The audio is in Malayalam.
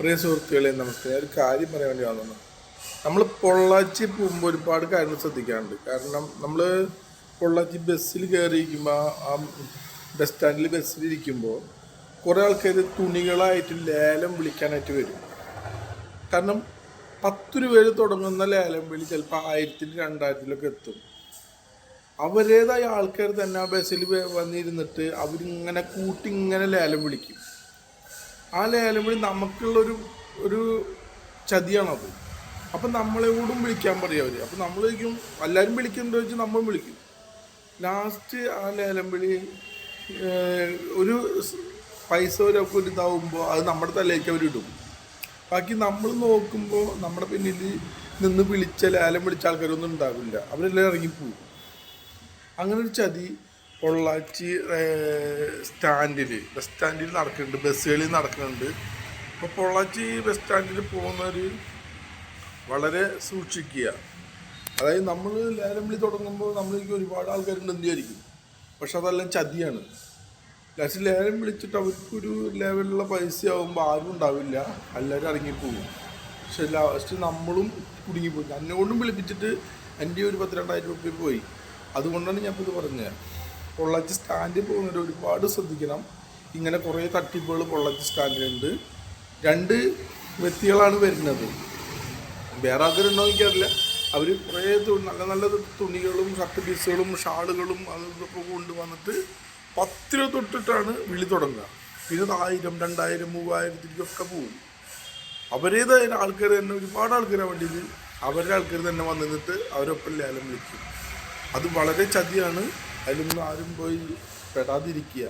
പ്രിയ സുഹൃത്തുക്കളെ നമസ്കാരം. ഒരു കാര്യം പറയാൻ വേണ്ടി വന്നു നമ്മൾ പൊള്ളാച്ചി പോകുമ്പോൾ ഒരുപാട് കാര്യങ്ങൾ ശ്രദ്ധിക്കാറുണ്ട്. കാരണം നമ്മൾ പൊള്ളാച്ചി ബസ്സിൽ കയറിയിരിക്കുമ്പോൾ ആ ബസ് സ്റ്റാൻഡിൽ ബസ്സിൽ ഇരിക്കുമ്പോൾ കുറേ ആൾക്കാർ തുണികളായിട്ട് ലേലം വിളിക്കാനായിട്ട് വരും. കാരണം പത്ത് രൂപയിൽ തുടങ്ങുന്ന ലേലം വിളി ചിലപ്പോൾ ആയിരത്തിൽ രണ്ടായിരത്തിലൊക്കെ എത്തും. അവരേതായ ആൾക്കാർ തന്നെ ആ ബസ്സിൽ വന്നിരുന്നിട്ട് അവരിങ്ങനെ കൂട്ടി ഇങ്ങനെ ലേലം വിളിക്കും. ആ ലേലം വിളി നമുക്കുള്ളൊരു ഒരു ചതിയാണത്. അപ്പം നമ്മളെ കൂടും വിളിക്കാൻ പറയും അവർ അപ്പം നമ്മൾ വിളിക്കും എല്ലാവരും വിളിക്കുന്നുണ്ടോ വെച്ച് നമ്മളും വിളിക്കും. ലാസ്റ്റ് ആ ലേലം വിളി ഒരു പൈസ ഒരൊക്കെ ഒരു ഇതാവുമ്പോൾ അത് നമ്മുടെ തലയിലേക്ക് അവരിടും ബാക്കി നമ്മൾ നോക്കുമ്പോൾ നമ്മുടെ പിന്നിൽ നിന്ന് വിളിച്ച ലേലം വിളിച്ച ആൾക്കാരൊന്നും ഉണ്ടാവില്ല. അവരെല്ലാം ഇറങ്ങിപ്പോവും. അങ്ങനെ ഒരു ചതി പൊള്ളാച്ചി സ്റ്റാൻഡിൽ ബസ് സ്റ്റാൻഡിൽ നടക്കുന്നുണ്ട്. ബസ്സുകളിൽ നടക്കുന്നുണ്ട്. അപ്പോൾ പൊള്ളാച്ചി ബസ് സ്റ്റാൻഡിൽ പോകുന്നവർ വളരെ സൂക്ഷിക്കുക. അതായത് നമ്മൾ ലേലം വിളി തുടങ്ങുമ്പോൾ നമ്മൾക്ക് ഒരുപാട് ആൾക്കാരുണ്ട് എന്ത് വിചാരിക്കും? പക്ഷെ അതെല്ലാം ചതിയാണ്. ലാസ്റ്റ് ലേലം വിളിച്ചിട്ട് അവർക്കൊരു ലെവലിലുള്ള പൈസ ആകുമ്പോൾ ആരും ഉണ്ടാവില്ല. എല്ലാവരും ഇറങ്ങിപ്പോകും. പക്ഷെ ലാസ്റ്റ് നമ്മളും കുടുങ്ങിപ്പോയി. എന്നെ കൊണ്ടും വിളിപ്പിച്ചിട്ട് എന്റെ ഒരു പത്തിരണ്ടായിരം രൂപയിൽ പോയി. അതുകൊണ്ടാണ് ഞാൻ ഇത് പറഞ്ഞത്. പൊള്ളാച്ചി സ്റ്റാൻഡിൽ പോകുന്നവർ ഒരുപാട് ശ്രദ്ധിക്കണം. ഇങ്ങനെ കുറേ തട്ടിപ്പുകൾ പൊള്ളാച്ചി സ്റ്റാൻഡിലുണ്ട്. രണ്ട് വ്യക്തികളാണ് വരുന്നത്. വേറെ ആൾക്കാരുണ്ടോ എനിക്കറിയില്ല. അവർ കുറേ നല്ല നല്ല തുണികളും ഷർട്ട് പീസുകളും ഷാളുകളും അതൊക്കെ കൊണ്ടുവന്നിട്ട് പത്ത് തൊട്ടിട്ടാണ് വിളി തുടങ്ങുക. പിന്നെ ആയിരം രണ്ടായിരം മൂവായിരത്തിലേക്കൊക്കെ പോകും. അവരേതായ ആൾക്കാർ തന്നെ ഒരുപാട് ആൾക്കാരെ വേണ്ടിയത് അവരുടെ ആൾക്കാർ തന്നെ വന്ന് നിന്നിട്ട് അവരൊപ്പം ലേലം വിളിക്കും. അത് വളരെ ചതിയാണ്. അതിലൊന്നും ആരും പോയി പെടാതിരിക്കുക.